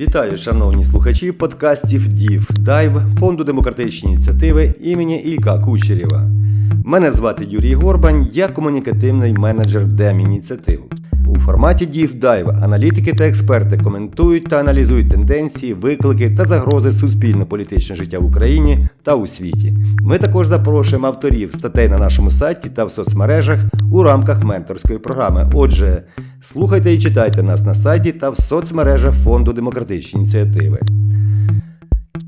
Вітаю, шановні слухачі подкастів Дів Дайв Фонду демократичні ініціативи імені Ілька Кучерєва. Мене звати Юрій Горбань, я комунікативний менеджер Дем-ініціатив. У форматі Дайв аналітики та експерти коментують та аналізують тенденції, виклики та загрози суспільно-політичного життя в Україні та у світі. Ми також запрошуємо авторів статей на нашому сайті та в соцмережах у рамках менторської програми. Отже, слухайте і читайте нас на сайті та в соцмережах Фонду демократичні ініціативи.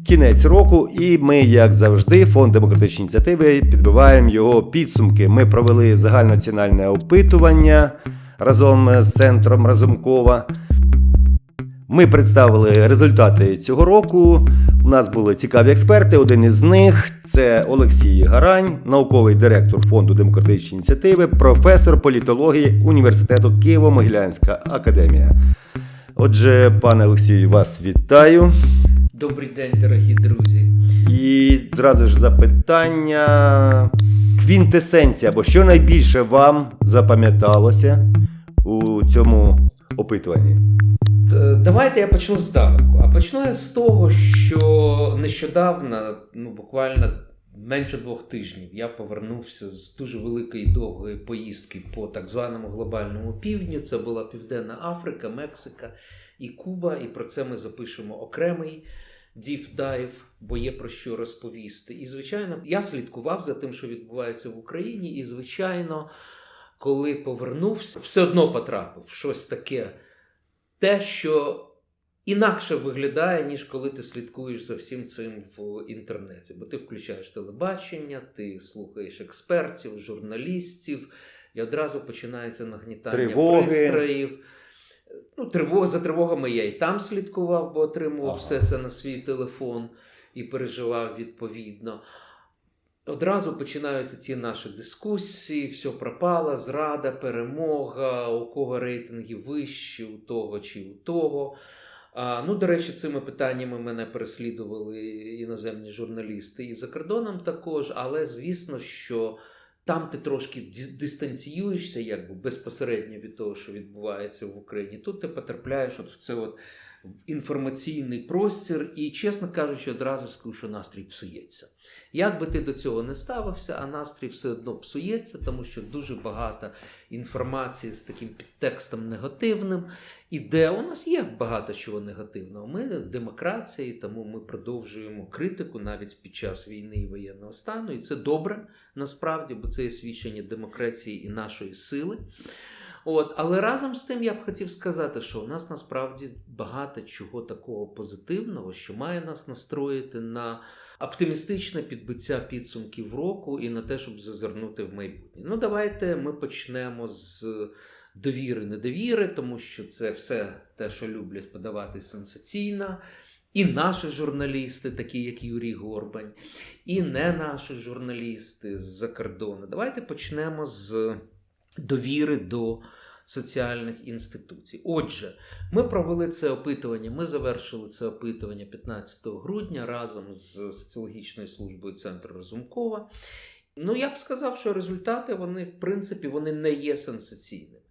Кінець року, і ми, як завжди, фонд демократичні ініціативи підбиваємо його підсумки. Ми провели загальнонаціональне опитування разом з центром Разумкова. Ми представили результати цього року. У нас були цікаві експерти. Один із них це Олексій Гарань, науковий директор фонду демократичні ініціативи, професор політології університету Києво-Могилянська академія. Отже, пане Олексію, вас вітаю. Добрий день, дорогі друзі. І зразу ж запитання. Квінтесенція, або що найбільше вам запам'яталося у цьому опитуванні? Давайте я почну здалеку. А почну я з того, що нещодавно, ну буквально менше двох тижнів, я повернувся з дуже великої довгої поїздки по так званому глобальному півдню. Це була Південна Африка, Мексика і Куба. І про це ми запишемо окремий дів-дайв, бо є про що розповісти. І, звичайно, я слідкував за тим, що відбувається в Україні, і, звичайно, коли повернувся, все одно потрапив в щось таке, те, що інакше виглядає, ніж коли ти слідкуєш за всім цим в інтернеті. Бо ти включаєш телебачення, ти слухаєш експертів, журналістів, і одразу починається нагнітання Тривоги. пристроїв. Ну, триво, за тривогами я і там слідкував, бо отримував Ага. все це на свій телефон і переживав відповідно. Одразу починаються ці наші дискусії, все пропало, зрада, перемога, у кого рейтинги вищі, у того чи у того. А, ну, до речі, цими питаннями мене переслідували іноземні журналісти і за кордоном також, але звісно, що там ти трошки дистанціюєшся якби безпосередньо від того, що відбувається в Україні. Тут ти потрапляєш от в це от в інформаційний простір, і, чесно кажучи, одразу скажу, що настрій псується. Як би ти до цього не ставився, а настрій все одно псується, тому що дуже багато інформації з таким підтекстом негативним. І де у нас є багато чого негативного. Ми демократія, і тому ми продовжуємо критику навіть під час війни і воєнного стану. І це добре насправді, бо це є свідчення демократії і нашої сили. От, але разом з тим я б хотів сказати, що у нас насправді багато чого такого позитивного, що має нас настроїти на оптимістичне підбиття підсумків року і на те, щоб зазирнути в майбутнє. Ну, давайте ми почнемо з довіри, недовіри, тому що це все те, що люблять подавати сенсаційно. І наші журналісти, такі як Юрій Горбань, і не наші журналісти з-за кордону. Давайте почнемо з довіри до соціальних інституцій. Отже, ми провели це опитування. Ми завершили це опитування 15 грудня разом з соціологічною службою центру Разумкова. Ну, я б сказав, що результати вони, в принципі, вони не є сенсаційними.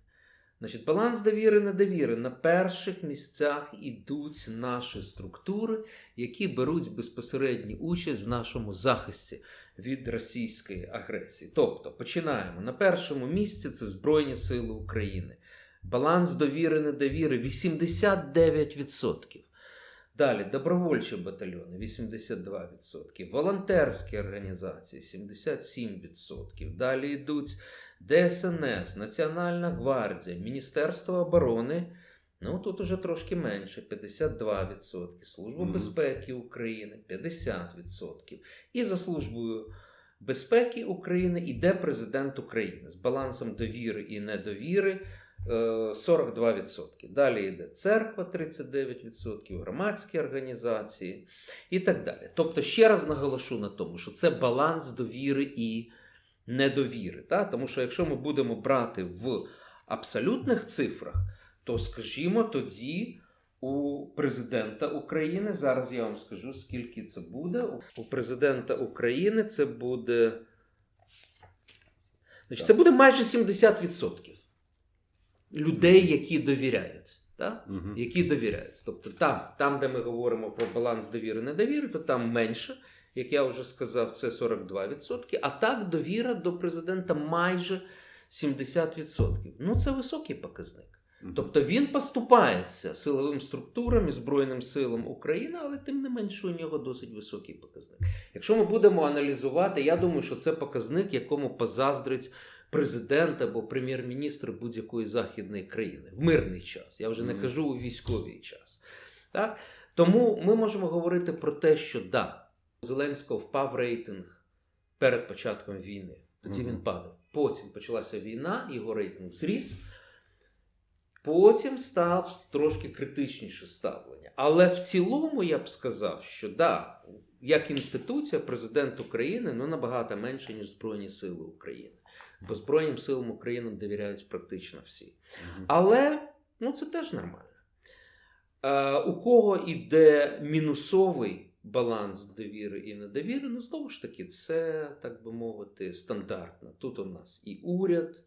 Значить, баланс довіри недовіри. На перших місцях ідуть наші структури, які беруть безпосередню участь в нашому захисті від російської агресії. Тобто, починаємо. На першому місці це Збройні Сили України. Баланс довіри недовіри 89%. Далі добровольчі батальйони 82%, волонтерські організації 77%. Далі йдуть ДСНС, Національна гвардія, Міністерство оборони. Ну тут уже трошки менше 52%, Служба Мгм. безпеки України 50%. І за службою безпеки України йде президент України з балансом довіри і недовіри е, 42%. Далі йде церква 39%, громадські організації і так далі. Тобто, ще раз наголошу на тому, що це баланс довіри і недовіри. Та? Тому що якщо ми будемо брати в абсолютних цифрах, то скажімо тоді. У президента України зараз я вам скажу, скільки це буде. У президента України це буде. Значить, це буде майже 70% людей, які довіряють. так? Мгм. які довіряють. Тобто, там, там, де ми говоримо про баланс довіри недовіри, то там менше, як я вже сказав, це 42%. А так довіра до президента майже 70%. Ну, це високий показник. Тобто він поступається силовим структурам і Збройним силам України, але тим не менше у нього досить високий показник. Якщо ми будемо аналізувати, я думаю, що це показник, якому позаздрить президент або прем'єр-міністр будь-якої західної країни в мирний час. Я вже не кажу у військовий час. Так? Тому ми можемо говорити про те, що да, Зеленського впав рейтинг перед початком війни. Тоді він падав. Потім почалася війна, його рейтинг зріс. Потім став трошки критичніше ставлення. Але в цілому я б сказав, що да, як інституція, президент України ну, набагато менше, ніж Збройні Сили України. Бо Збройним силам України довіряють практично всі. Але ну, це теж нормально. Е, у кого іде мінусовий баланс довіри і недовіри, ну знову ж таки, це, так би мовити, стандартно. Тут у нас і уряд,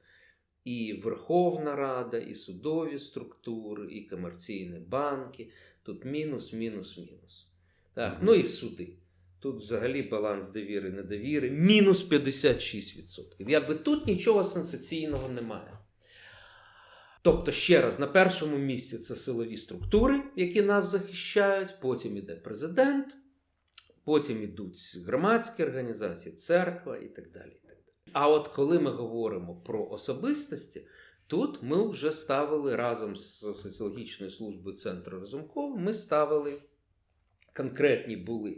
і Верховна Рада, і судові структури, і комерційні банки. Тут мінус, мінус, мінус. Так, Мгм. ну і суди. Тут взагалі баланс довіри недовіри мінус 56%. Якби тут нічого сенсаційного немає. Тобто, ще раз, на першому місці це силові структури, які нас захищають, потім іде президент, потім ідуть громадські організації, церква і так далі. А от коли ми говоримо про особистості, тут ми вже ставили разом з соціологічною службою центру Разумкова, ми ставили конкретні були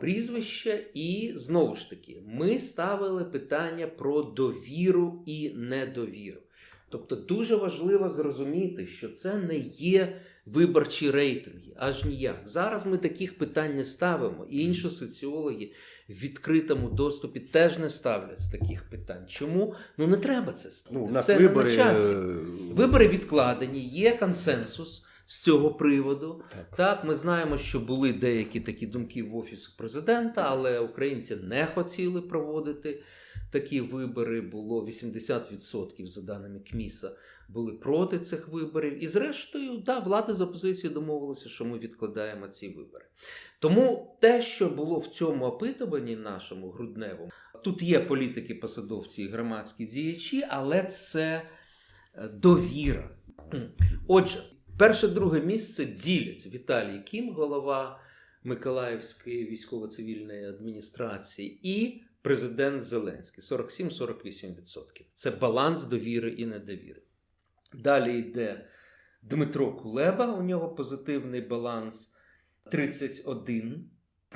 прізвища, і знову ж таки, ми ставили питання про довіру і недовіру. Тобто дуже важливо зрозуміти, що це не є виборчі рейтинги, аж ніяк. Зараз ми таких питань не ставимо, і інші соціологи в відкритому доступі теж не ставлять таких питань. Чому? Ну не треба це ставити. Ну, це вибори. не на часі. е, Вибори відкладені, є консенсус з цього приводу. Так. Так, ми знаємо, що були деякі такі думки в офісі президента, але українці не хотіли проводити такі вибори. Було 80% за даними КМІСа були проти цих виборів. І зрештою, да, влада з опозицією домовилася, що ми відкладаємо ці вибори. Тому те, що було в цьому опитуванні нашому грудневому, тут є політики, посадовці і громадські діячі, але це е, довіра. Отже, перше друге місце ділять Віталій Кім, голова Миколаївської військово-цивільної адміністрації, і президент Зеленський 47-48%. Це баланс довіри і недовіри. Далі йде Дмитро Кулеба, у нього позитивний баланс 31%.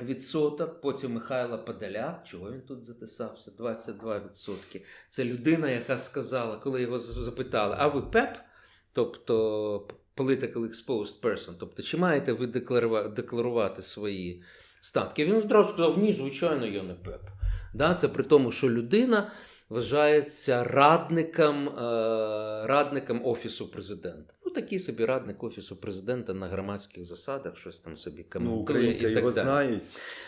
Відсоток, потім Михайло Подоляк, чого він тут затисався? 22%. Це людина, яка сказала, коли його запитали, а ви ПЕП, тобто Political Exposed Person, тобто чи маєте ви декларувати свої статки? Він одразу сказав, ні, звичайно, я не ПЕП. Да, це при тому, що людина вважається радником, е, радником Офісу президента. Ну, такий собі радник Офісу президента на громадських засадах, щось там собі коментує. Ну, українці і так його далі. знають.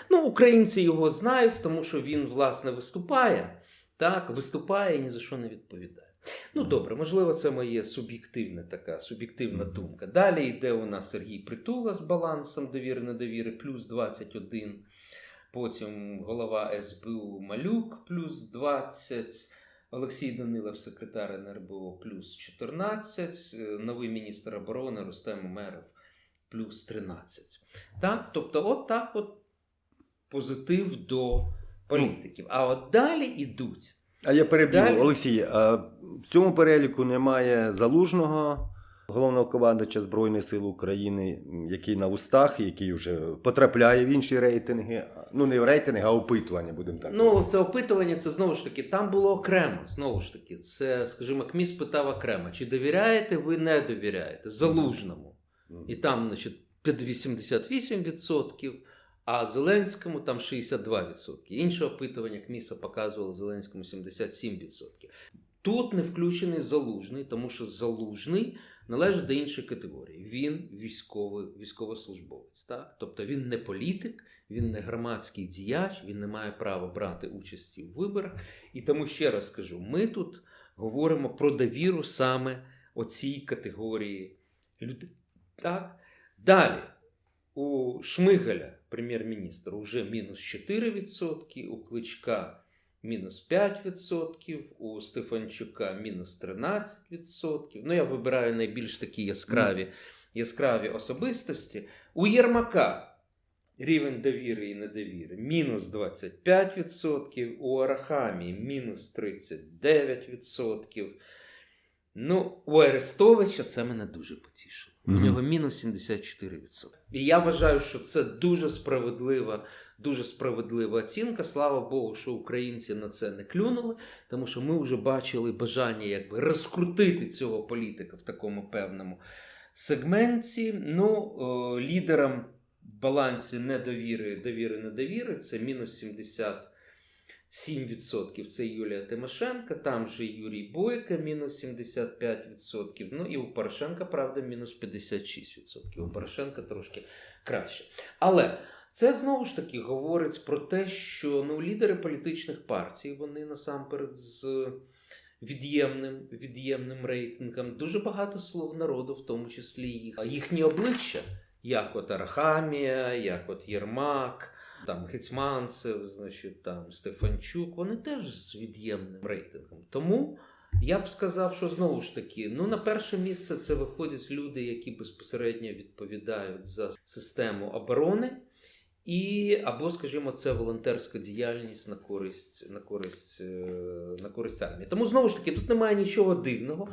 Ну, українці його знають, тому що він, власне, виступає, так, виступає і ні за що не відповідає. Ну, добре, можливо, це моє суб'єктивна така суб'єктивна думка. Далі йде у нас Сергій Притула з балансом довіри недовіри, плюс 21. Потім голова СБУ Малюк, плюс 20. Олексій Данилов, секретар НРБО, плюс 14. Е, Новий міністр оборони Рустем Умеров, плюс 13. Так, тобто, от так от позитив до політиків. А от далі йдуть. А я переб'ю, Олексій, а в цьому переліку немає залужного головного командувача Збройних сил України, який на устах, який вже потрапляє в інші рейтинги. Ну, не в рейтинги, а опитування, будемо так. Ну, це опитування, це знову ж таки, там було окремо. Знову ж таки, це, скажімо, КМІС питав окремо, чи довіряєте ви не довіряєте залужному. Мгм. І там, значить, під 88%, а Зеленському там 62%. Інше опитування КМІСа показувало Зеленському 77%. Тут не включений залужний, тому що залужний належить до іншої категорії. Він військовий військовослужбовець. Так? Тобто він не політик, він не громадський діяч, він не має права брати участі у виборах. І тому ще раз скажу: ми тут говоримо про довіру саме оцій категорії людей. Так. Далі. У Шмигаля, прем'єр-міністра, вже мінус 4%, у Кличка мінус 5%, у Стефанчука мінус 13%. Ну, я вибираю найбільш такі яскраві, яскраві особистості. У Єрмака рівень довіри і недовіри мінус 25%, у Арахамії мінус 39%. Ну, у Арестовича це мене дуже потішило. У нього мінус 74%. І я вважаю, що це дуже справедлива, дуже справедлива оцінка. Слава Богу, що українці на це не клюнули, тому що ми вже бачили бажання якби розкрутити цього політика в такому певному сегменті. Ну, лідером в балансі недовіри, довіри, недовіри це мінус 77%. Це Юлія Тимошенко, там же Юрій Бойко, мінус 75%. Ну і у Порошенка, правда, мінус 56%. У Порошенка трошки краще. Але це знову ж таки говорить про те, що ну, лідери політичних партій, вони насамперед з від'ємним, від'ємним рейтингом, дуже багато слуг народу, в тому числі їх, їхні обличчя, як от Арахамія, як от Єрмак, там Гетьманцев, значить, там Стефанчук, вони теж з від'ємним рейтингом. Тому я б сказав, що знову ж таки, ну на перше місце це виходять люди, які безпосередньо відповідають за систему оборони. І або, скажімо, це волонтерська діяльність на користь, на користь, е, на користь армії. Тому знову ж таки тут немає нічого дивного.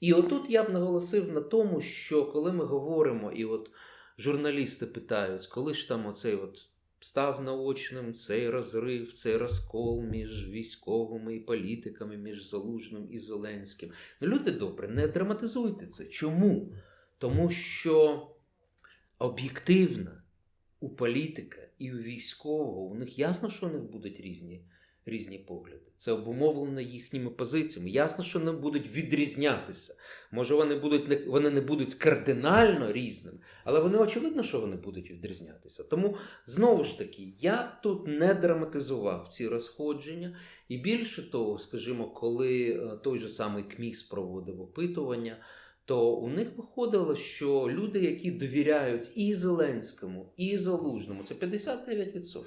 І отут я б наголосив на тому, що коли ми говоримо, і от журналісти питають, коли ж там оцей от став наочним цей розрив, цей розкол між військовими і політиками, між Залужним і Зеленським. Ну, люди добре, не драматизуйте це. Чому? Тому що об'єктивно у політика і у військового у них ясно, що у них будуть різні, різні погляди. Це обумовлено їхніми позиціями. Ясно, що вони будуть відрізнятися. Може, вони будуть не вони не будуть кардинально різними, але вони очевидно, що вони будуть відрізнятися. Тому знову ж таки, я тут не драматизував ці розходження, і більше того, скажімо, коли е, той же самий КМІС проводив опитування. То у них виходило, що люди, які довіряють і Зеленському, і Залужному, це 59%.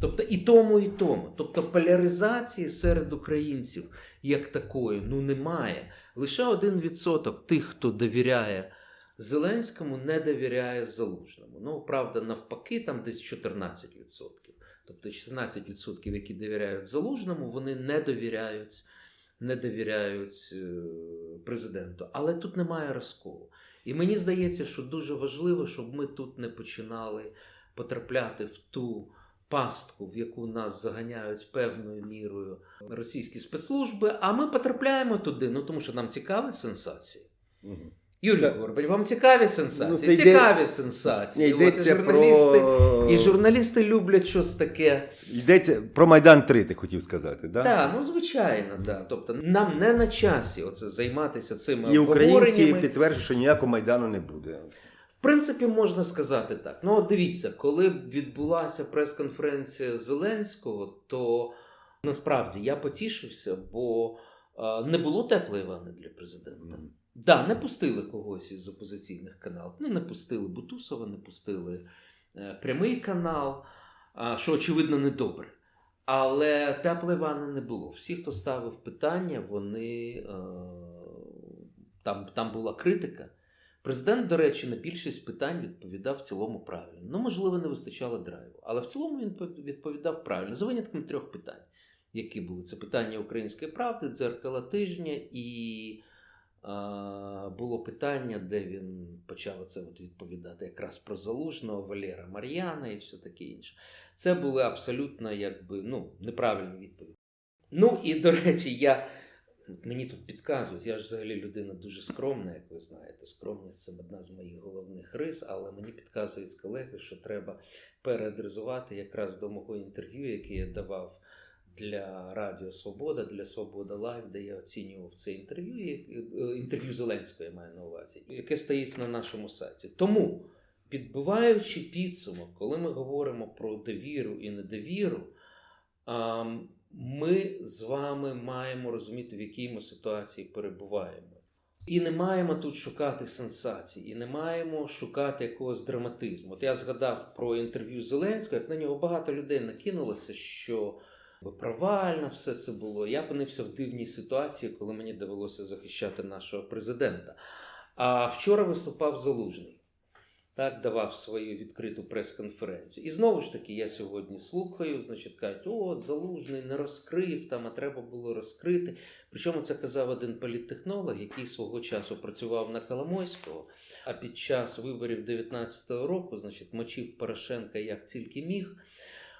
Тобто і тому, і тому. Тобто поляризації серед українців як такої ну немає. Лише один відсоток тих, хто довіряє Зеленському, не довіряє Залужному. Ну, правда, навпаки, там десь 14%. Тобто 14%, які довіряють Залужному, вони не довіряють, не довіряють е, президенту. Але тут немає розколу. І мені здається, що дуже важливо, щоб ми тут не починали потрапляти в ту пастку, в яку нас заганяють певною мірою російські спецслужби, а ми потрапляємо туди, ну тому що нам цікаві сенсації. Мгм. Юрій Горбань, вам цікаві сенсації? Ну, це йде- цікаві сенсації. Ні, От, і, журналісти, про... і журналісти люблять щось таке. Йдеться про Майдан 3, ти хотів сказати, да? Так, ну звичайно, да. Тобто нам не на часі оце займатися цими І українці підтверджують, що ніякого Майдану не буде. Принципі, можна сказати так. Ну, от дивіться, коли відбулася прес-конференція Зеленського, то насправді я потішився, бо е, не було теплої вани для президента. Мгм. Да, не пустили когось із опозиційних каналів. Ну, не пустили Бутусова, не пустили е, прямий канал, а, що очевидно недобре. Але теплої вани не було. Всі, хто ставив питання, вони е, там, там була критика. Президент, до речі, на більшість питань відповідав в цілому правильно. Ну, можливо, не вистачало драйву, але в цілому він відповідав правильно. За винятком трьох питань, які були: це питання української правди, дзеркала тижня, і а, було питання, де він почав це от відповідати якраз про залужного Валера Мар'яна і все таке інше. Це були абсолютно якби ну, неправильні відповіді. Ну і до речі, я Мені тут підказують, я ж взагалі людина дуже скромна, як ви знаєте. Скромність це одна з моїх головних рис, але мені підказують з колеги, що треба переадресувати якраз до мого інтерв'ю, яке я давав для Радіо Свобода, для Свобода Лайв, де я оцінював це інтерв'ю, е, інтерв'ю Зеленського я маю на увазі, яке стоїть на нашому сайті. Тому, підбиваючи підсумок, коли ми говоримо про довіру і недовіру, ми з вами маємо розуміти, в якій ми ситуації перебуваємо. І не маємо тут шукати сенсацій, і не маємо шукати якогось драматизму. От я згадав про інтерв'ю Зеленського, як на нього багато людей накинулося, що провально все це було. Я опинився в дивній ситуації, коли мені довелося захищати нашого президента. А вчора виступав Залужний. Так, давав свою відкриту прес-конференцію. І знову ж таки, я сьогодні слухаю, значить, кажуть, от Залужний не розкрив там, а треба було розкрити. Причому це казав один політтехнолог, який свого часу працював на Коломойського, а під час виборів 19-го року, значить, мочив Порошенка як тільки міг.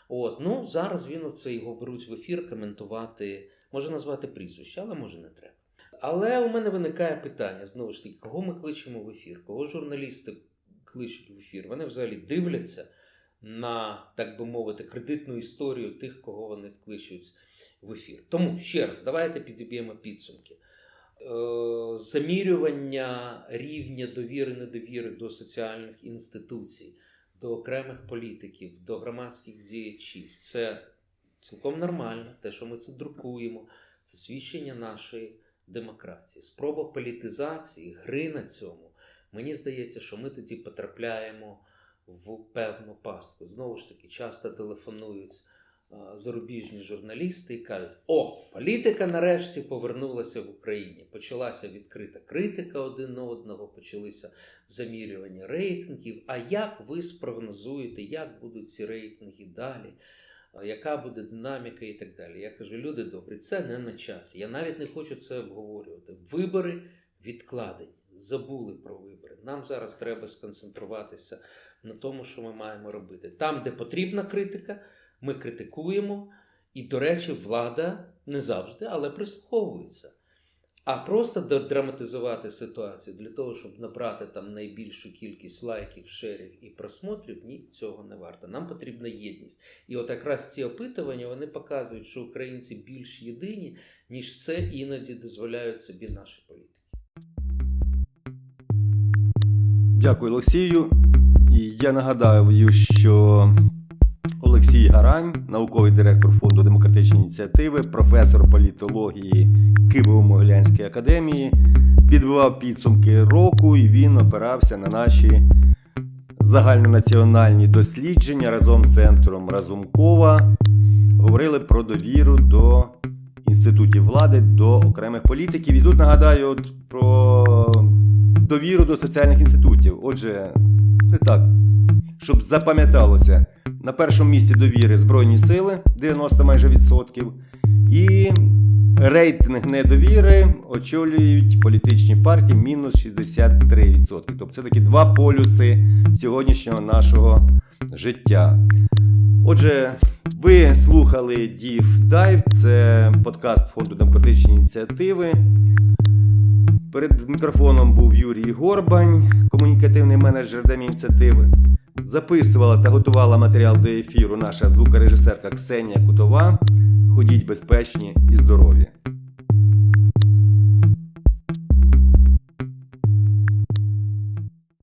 От, ну, зараз він оце його беруть в ефір коментувати, може назвати прізвище, але може не треба. Але у мене виникає питання: знову ж таки, кого ми кличемо в ефір? Кого журналісти кличуть в ефір? Вони взагалі дивляться на, так би мовити, кредитну історію тих, кого вони кличуть в ефір. Тому ще раз, давайте підіб'ємо підсумки. Е, Замірювання рівня довіри недовіри до соціальних інституцій, до окремих політиків, до громадських діячів це цілком нормально. Те, що ми це друкуємо, це свідчення нашої демократії. Спроба політизації, гри на цьому. Мені здається, що ми тоді потрапляємо в певну пастку. Знову ж таки, часто телефонують зарубіжні журналісти і кажуть: о, політика нарешті повернулася в Україні. Почалася відкрита критика один одного, почалися замірювання рейтингів. А як ви спрогнозуєте, як будуть ці рейтинги далі? Яка буде динаміка і так далі? Я кажу, люди добрі, це не на часі. Я навіть не хочу це обговорювати. Вибори відкладені, забули про вибори. Нам зараз треба сконцентруватися на тому, що ми маємо робити. Там, де потрібна критика, ми критикуємо, і, до речі, влада не завжди, але прислуховується. А просто драматизувати ситуацію для того, щоб набрати там найбільшу кількість лайків, шерів і просмотрів, ні, цього не варто. Нам потрібна єдність. І от якраз ці опитування вони показують, що українці більш єдині, ніж це іноді дозволяють собі наші політики. Дякую, Олексію. І я нагадаю, що Олексій Гарань, науковий директор фонду демократичні ініціативи, професор політології Києво-Могилянської академії, підбивав підсумки року і він опирався на наші загальнонаціональні дослідження разом з центром Разумкова. Говорили про довіру до інститутів влади, до окремих політиків. І тут нагадаю от про довіру до соціальних інститутів. Отже, не так, щоб запам'яталося. На першому місці довіри Збройні сили 90 майже відсотків. І рейтинг недовіри очолюють політичні партії мінус 63%. Тобто це такі два полюси сьогоднішнього нашого життя. Отже, ви слухали Deep Dive, це подкаст фонду демократичні ініціативи. Перед мікрофоном був Юрій Горбань, комунікативний менеджер Демініціативи. Записувала та готувала матеріал до ефіру наша звукорежисерка Ксенія Кутова. Ходіть безпечні і здорові!